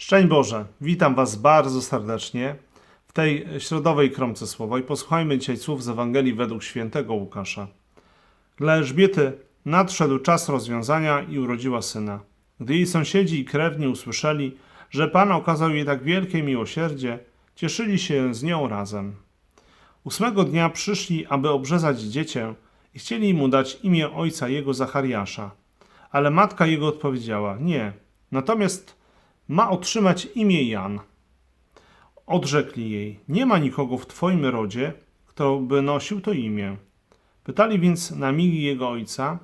Szczęść Boże, witam Was bardzo serdecznie w tej środowej kromce słowa i posłuchajmy dzisiaj słów z Ewangelii według świętego Łukasza. Dla Elżbiety nadszedł czas rozwiązania i urodziła syna. Gdy jej sąsiedzi i krewni usłyszeli, że Pan okazał jej tak wielkie miłosierdzie, cieszyli się z nią razem. Ósmego dnia przyszli, aby obrzezać dziecię i chcieli mu dać imię ojca jego Zachariasza. Ale matka jego odpowiedziała: Nie, natomiast ma otrzymać imię Jan. Odrzekli jej: Nie ma nikogo w twoim rodzie, kto by nosił to imię. Pytali więc na migi jego ojca,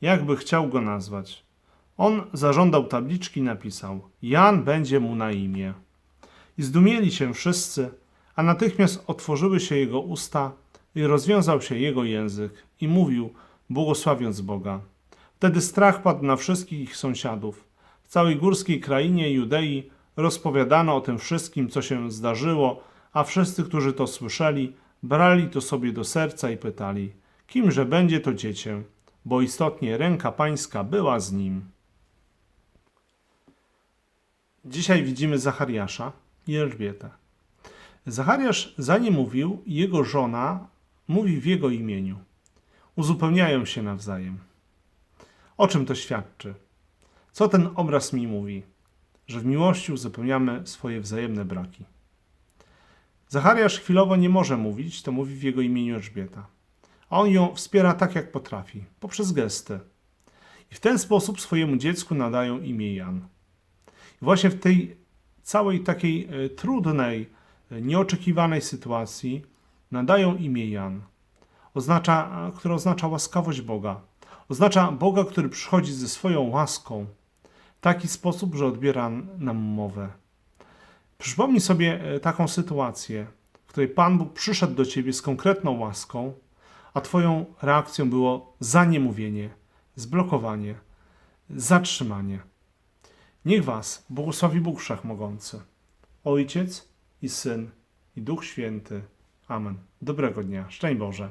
jakby chciał go nazwać. On zażądał tabliczki i napisał: Jan będzie mu na imię. I zdumieli się wszyscy, a natychmiast otworzyły się jego usta i rozwiązał się jego język i mówił, błogosławiąc Boga. Wtedy strach padł na wszystkich ich sąsiadów. Całej górskiej krainie Judei rozpowiadano o tym wszystkim, co się zdarzyło, a wszyscy, którzy to słyszeli, brali to sobie do serca i pytali, kimże będzie to dziecię, bo istotnie ręka pańska była z nim. Dzisiaj widzimy Zachariasza i Elżbietę. Zachariasz zanim mówił, jego żona mówi w jego imieniu. Uzupełniają się nawzajem. O czym to świadczy? Co ten obraz mi mówi? Że w miłości uzupełniamy swoje wzajemne braki. Zachariasz chwilowo nie może mówić, to mówi w jego imieniu Elżbieta. A on ją wspiera tak, jak potrafi, poprzez gesty. I w ten sposób swojemu dziecku nadają imię Jan. I właśnie w tej całej takiej e, trudnej, e, nieoczekiwanej sytuacji nadają imię Jan, oznacza, które oznacza łaskawość Boga. Oznacza Boga, który przychodzi ze swoją łaską taki sposób, że odbiera nam mowę. Przypomnij sobie e, taką sytuację, w której Pan Bóg przyszedł do ciebie z konkretną łaską, a twoją reakcją było zaniemówienie, zblokowanie, zatrzymanie. Niech was błogosławi Bóg Wszechmogący, Ojciec i Syn i Duch Święty. Amen. Dobrego dnia. Szczęść Boże.